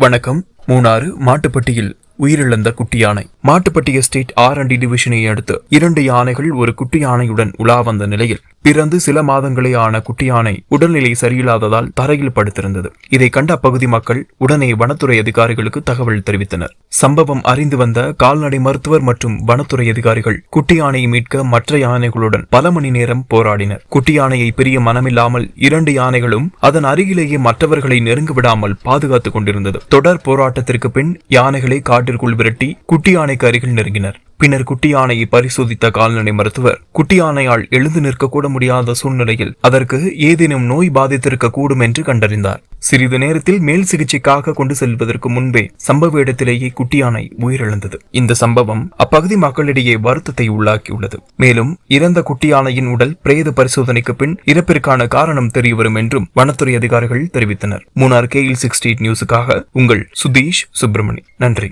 வணக்கம். மூணாறு மாட்டுப்பட்டியில் உயிரிழந்த குட்டி யானை மாட்டுப்பட்டி எஸ்டேட் ஆர் அண்ட் டிவிஷனை அடுத்து இரண்டு யானைகள் ஒரு குட்டி யானையுடன் உலா வந்த நிலையில் பிறந்து சில மாதங்களே ஆன குட்டி யானை உடல்நிலை சரியில்லாததால் தரையில் படுத்திருந்தது. இதை கண்ட அப்பகுதி மக்கள் உடனே வனத்துறை அதிகாரிகளுக்கு தகவல் தெரிவித்தனர். சம்பவம் அறிந்து வந்த கால்நடை மருத்துவர் மற்றும் வனத்துறை அதிகாரிகள் குட்டி யானையை மீட்க மற்ற யானைகளுடன் பல மணி நேரம் போராடினர். குட்டி யானையை பிரிய மனமில்லாமல் இரண்டு யானைகளும் அதன் அருகிலேயே மற்றவர்களை நெருங்க விடாமல் பாதுகாத்துக் கொண்டிருந்தது. தொடர் போராட்டத்திற்கு பின் யானைகளை காட்டிற்குள் விரட்டி குட்டி யானைக்கு அருகில் நெருங்கினர். பின்னர் குட்டி யானையை பரிசோதித்த கால்நடை மருத்துவர் குட்டி யானையால் எழுந்து நிற்கக்கூட முடியாத சூழ்நிலையில் அதற்கு ஏதேனும் நோய் பாதித்திருக்க கூடும் என்று கண்டறிந்தார். சிறிது நேரத்தில் மேல் சிகிச்சைக்காக கொண்டு செல்வதற்கு முன்பே சம்பவ இடத்திலேயே குட்டி யானை உயிரிழந்தது. இந்த சம்பவம் அப்பகுதி மக்களிடையே வருத்தத்தை உள்ளாக்கியுள்ளது. மேலும் இறந்த குட்டி யானையின் உடல் பிரேத பரிசோதனைக்கு பின் இறப்பிற்கான காரணம் தெரியவரும் என்றும் வனத்துறை அதிகாரிகள் தெரிவித்தனர். மூணார் கேஎல் சிக்ஸ்டி நியூஸுக்காக உங்கள் சுதீஷ் சுப்பிரமணி. நன்றி.